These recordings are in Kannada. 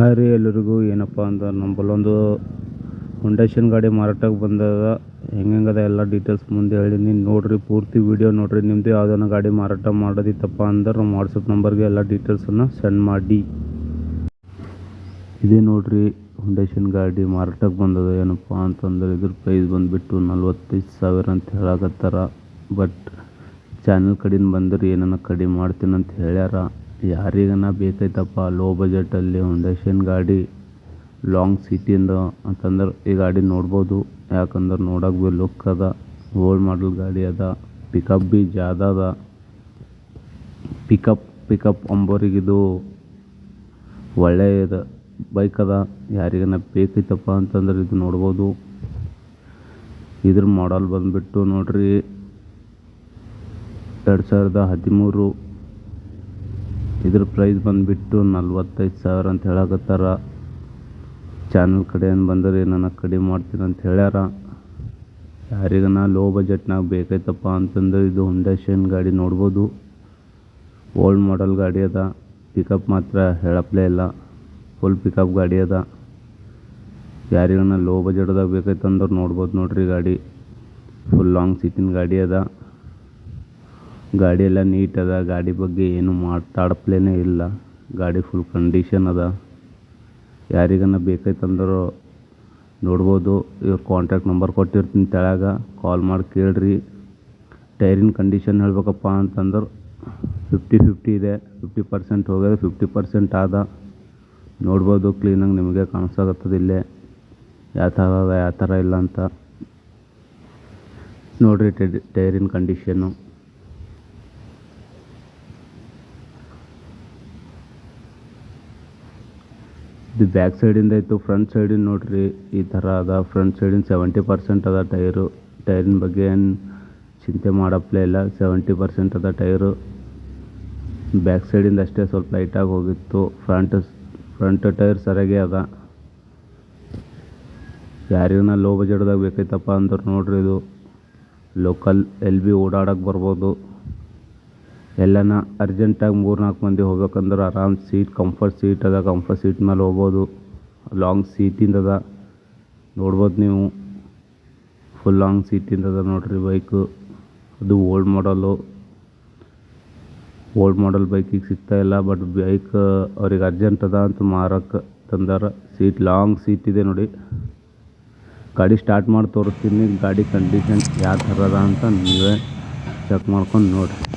ಹಾಯ್ ರೀ ಎಲ್ಲರಿಗೂ, ಏನಪ್ಪ ಅಂದ್ರೆ ನಂಬಲ್ಲೊಂದು ಫೌಂಡೇಶನ್ ಗಾಡಿ ಮಾರಾಟಕ್ಕೆ ಬಂದದ ಹೆಂಗದ ಎಲ್ಲ ಡೀಟೇಲ್ಸ್ ಮುಂದೆ ಹೇಳೀನಿ. ನೋಡಿರಿ, ಪೂರ್ತಿ ವೀಡಿಯೋ ನೋಡಿರಿ. ನಿಮ್ಮದು ಯಾವುದನ್ನ ಗಾಡಿ ಮಾರಾಟ ಮಾಡೋದಿತ್ತಪ್ಪ ಅಂದ್ರೆ ನಮ್ಮ ವಾಟ್ಸಪ್ ನಂಬರ್ಗೆ ಎಲ್ಲ ಡೀಟೇಲ್ಸನ್ನು ಸೆಂಡ್ ಮಾಡಿ. ಇದೇ ನೋಡಿರಿ ಫೌಂಡೇಶನ್ ಗಾಡಿ ಮಾರಾಟಕ್ಕೆ ಬಂದದ ಏನಪ್ಪ ಅಂತಂದ್ರೆ ಇದ್ರ ಪ್ರೈಸ್ ಬಂದುಬಿಟ್ಟು ನಲ್ವತ್ತೈದು ಸಾವಿರ ಅಂತ ಹೇಳಕತ್ತಾರ. ಬಟ್ ಚಾನಲ್ ಕಡಿಂದ ಬಂದರೆ ಏನನ್ನ ಕಡಿಮೆ ಮಾಡ್ತೀನಿ ಅಂತ ಹೇಳ್ಯಾರ. ಯಾರಿಗನ ಬೇಕೈತಪ್ಪ ಲೋ ಬಜೆಟಲ್ಲಿ ಹೊಂಡೇಶನ್ ಗಾಡಿ ಲಾಂಗ್ ಸಿಟಿಂದ ಅಂತಂದ್ರೆ ಈ ಗಾಡಿ ನೋಡ್ಬೋದು. ಯಾಕಂದ್ರೆ ನೋಡಕ್ಕೆ ಭೀ ಲುಕ್ ಅದ. ಓಲ್ಡ್ ಮಾಡಲ್ ಗಾಡಿ ಅದ. ಪಿಕಪ್ ಭೀ ಜಾದ ಅದ. ಪಿಕಪ್ ಪಿಕಪ್ ಅಂಬೋರಿಗಿದು ಒಳ್ಳೆಯದ ಬೈಕ್ ಅದ. ಯಾರಿಗನ ಬೇಕೈತಪ್ಪ ಅಂತಂದ್ರೆ ಇದು ನೋಡ್ಬೋದು. ಇದ್ರ ಮಾಡಲ್ ಬಂದ್ಬಿಟ್ಟು ನೋಡ್ರಿ. ಎರಡು ಸಾವಿರದ ಹದಿಮೂರು ಇದ್ರ ಪ್ರೈಸ್ ಬಂದುಬಿಟ್ಟು ನಲ್ವತ್ತೈದು ಸಾವಿರ ಅಂತ ಹೇಳಕತ್ತಾರ. ಚಾನಲ್ ಕಡೆಯಿಂದ ಬಂದರೆ ಏನನ ಕಡಿಮೆ ಮಾಡ್ತೀನಿ ಅಂತ ಹೇಳ್ಯಾರ. ಯಾರಿಗನ ಲೋ ಬಜೆಟ್ನಾಗ ಬೇಕೈತಪ್ಪ ಅಂತಂದ್ರೆ ಇದು ಹುಂಡೈ ಶೈನ್ ಗಾಡಿ ನೋಡ್ಬೋದು. ಓಲ್ಡ್ ಮಾಡಲ್ ಗಾಡಿ ಅದ. ಪಿಕಪ್ ಮಾತ್ರ ಹೇಳಪ್ಲೇ ಇಲ್ಲ. ಫುಲ್ ಪಿಕಪ್ ಗಾಡಿ ಅದ. ಯಾರಿಗನ ಲೋ ಬಜೆಟ್ದಾಗ ಬೇಕಾಯ್ತಂದ್ರೆ ನೋಡ್ಬೋದು ನೋಡ್ರಿ ಗಾಡಿ. ಫುಲ್ ಲಾಂಗ್ ಸೀಟಿನ ಗಾಡಿ ಅದ. ಗಾಡಿ ಎಲ್ಲ ನೀಟ್ ಅದ, ಗಾಡಿ ಬಗ್ಗೆ ಏನು ಮಾತಾಡಪ್ಲೆನೇ ಇಲ್ಲ. ಗಾಡಿ ಫುಲ್ ಕಂಡೀಷನ್ ಅದ. ಯಾರಿಗನ ಬೇಕೈತಂದ್ರೆ ನೋಡ್ಬೋದು. ಇವ್ರ ಕಾಂಟ್ಯಾಕ್ಟ್ ನಂಬರ್ ಕೊಟ್ಟಿರ್ತೀನಿ ತೆಳಗ. ಕಾಲ್ ಮಾಡಿ ಕೇಳಿರಿ. ಟೈರಿನ ಕಂಡೀಷನ್ ಹೇಳ್ಬೇಕಪ್ಪ ಅಂತಂದ್ರೆ ಫಿಫ್ಟಿ ಫಿಫ್ಟಿ ಇದೆ. ಫಿಫ್ಟಿ ಪರ್ಸೆಂಟ್ ಹೋಗ್ಯದ ಫಿಫ್ಟಿ ಪರ್ಸೆಂಟ್ ಆದ. ನೋಡ್ಬೋದು ಕ್ಲೀನಾಗಿ ನಿಮಗೆ ಕಾಣಿಸಾಕತ್ತದ ಇಲ್ಲೇ. ಯಾವ ಥರ ಅದ, ಯಾವ ಥರ ಇಲ್ಲ ಅಂತ. ನೋಡಿರಿ ಟೈರಿನ ಕಂಡೀಷನ್ನು ಇದು ಬ್ಯಾಕ್ ಸೈಡಿಂದ ಇತ್ತು ಫ್ರಂಟ್ ಸೈಡಿಂದ ನೋಡ್ರಿ, ಈ ತರ ಅದ. ಫ್ರಂಟ್ ಸೈಡಿಂದ ಸೆವೆಂಟಿ ಪರ್ಸೆಂಟ್ ಅದ ಟೈರು ಟೈರಿನ ಬಗ್ಗೆ ಏನು ಚಿಂತೆ ಮಾಡಪ್ಲೇ ಇಲ್ಲ. ಸೆವೆಂಟಿ ಪರ್ಸೆಂಟ್ ಅದ ಟೈರು ಬ್ಯಾಕ್ ಸೈಡಿಂದ ಅಷ್ಟೇ ಸ್ವಲ್ಪ ಲೈಟಾಗಿ ಹೋಗಿತ್ತು. ಫ್ರಂಟ್ ಫ್ರಂಟ್ ಟೈರ್ ಸರಿಯಾಗಿ ಅದ. ಯಾರಿಗನ ಲೋ ಬಜೆಟ್ದಾಗ ಬೇಕೈತಪ್ಪ ಅಂದ್ರೆ ನೋಡ್ರಿ ಇದು. ಲೋಕಲ್ ಎಲ್ಲಿ ಬಿ ಓಡಾಡಕ್ಕೆ ಬರ್ಬೋದು. ಎಲ್ಲನ ಅರ್ಜೆಂಟಾಗಿ ಮೂರು ನಾಲ್ಕು ಮಂದಿ ಹೋಗ್ಬೇಕಂದ್ರೆ ಆರಾಮ್ ಸೀಟ್ ಕಂಫರ್ಟ್ ಸೀಟ್ ಅದ ಕಂಫರ್ಟ್ ಸೀಟ್ ಮೇಲೆ ಹೋಗ್ಬೋದು. ಲಾಂಗ್ ಸೀಟಿಂದು ಅದ ನೋಡ್ಬೋದು ನೀವು. ಫುಲ್ ಲಾಂಗ್ ಸೀಟಿಂದು ಅದ ನೋಡ್ರಿ ಬೈಕು ಅದು ಓಲ್ಡ್ ಮಾಡಲು ಓಲ್ಡ್ ಮಾಡಲ್ ಬೈಕಿಗೆ ಸಿಗ್ತಾ ಇಲ್ಲ ಬಟ್ ಬೈಕ್ ಅವ್ರಿಗೆ ಅರ್ಜೆಂಟ್ ಅದ ಅಂತ ಮಾರಕ್ಕೆ ತಂದಾರ. ಸೀಟ್ ಲಾಂಗ್ ಸೀಟ್ ಇದೆ ನೋಡಿ. ಗಾಡಿ ಸ್ಟಾರ್ಟ್ ಮಾಡಿ ತೋರಿಸ್ತೀನಿ. ಗಾಡಿ ಕಂಡೀಷನ್ ಯಾವ ಥರ ಅದ ಅಂತ ನೀವೇ ಚೆಕ್ ಮಾಡ್ಕೊಂಡು ನೋಡಿರಿ.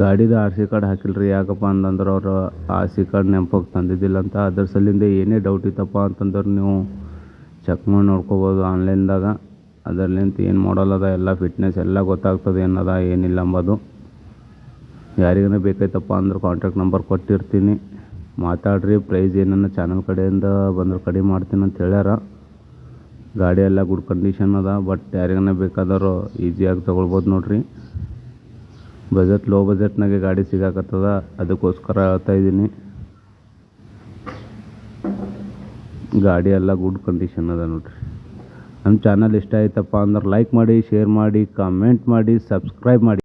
ಗಾಡಿದು ಆರ್ ಸಿ ಕಾರ್ಡ್ ಹಾಕಿಲ್ರಿ, ಯಾಕಪ್ಪ ಅಂತಂದ್ರೆ ಅವರು ಆರ್ ಸಿ ಕಾರ್ಡ್ ನೆನಪಾಗಿ ತಂದಿದ್ದಿಲ್ಲ ಅಂತ ಅದ್ರ ಸಲಿಂದ ಏನೇ ಡೌಟ್ ಇತ್ತಪ್ಪ ಅಂತಂದ್ರೆ ನೀವು ಚೆಕ್ ಮಾಡಿ ನೋಡ್ಕೋಬೋದು ಆನ್ಲೈನ್ದಾಗ ಅದರ್ಲಿಂತ ಏನು ಮಾಡಲ್ ಅದ, ಎಲ್ಲ ಫಿಟ್ನೆಸ್ ಎಲ್ಲ ಗೊತ್ತಾಗ್ತದೆ ಏನದ ಏನಿಲ್ಲ ಅಂಬೋದು. ಯಾರಿಗಾನ ಬೇಕೈತಪ್ಪ ಅಂದ್ರೆ ಕಾಂಟ್ಯಾಕ್ಟ್ ನಂಬರ್ ಕೊಟ್ಟಿರ್ತೀನಿ. ಮಾತಾಡ್ರಿ ಪ್ರೈಸ್ ಏನನ್ನ ಚಾನಲ್ ಕಡೆಯಿಂದ ಬಂದ್ರೆ ಕಡಿಮೆ ಮಾಡ್ತೀನಿ ಅಂತ ಹೇಳ್ಯಾರ. ಗಾಡಿ ಎಲ್ಲ ಗುಡ್ ಕಂಡೀಷನ್ ಅದ ಬಟ್ ಯಾರಿಗಾನ ಬೇಕಾದವರು ಈಸಿಯಾಗಿ ತೊಗೊಳ್ಬೋದು ನೋಡ್ರಿ. ಬಜೆಟ್, ಲೋ ಬಜೆಟ್ನಾಗೆ ಗಾಡಿ ಸಿಗಾಕತ್ತದ, ಅದಕ್ಕೋಸ್ಕರ ಹೇಳ್ತಾ ಇದ್ದೀನಿ. ಗಾಡಿ ಎಲ್ಲ ಗುಡ್ ಕಂಡೀಷನ್ ಅದ ನೋಡ್ರಿ. ನಮ್ಮ ಚಾನಲ್ ಇಷ್ಟ ಆಯ್ತಪ್ಪ ಅಂದ್ರೆ ಲೈಕ್ ಮಾಡಿ ಶೇರ್ ಮಾಡಿ ಕಾಮೆಂಟ್ ಮಾಡಿ ಸಬ್ಸ್ಕ್ರೈಬ್ ಮಾಡಿ.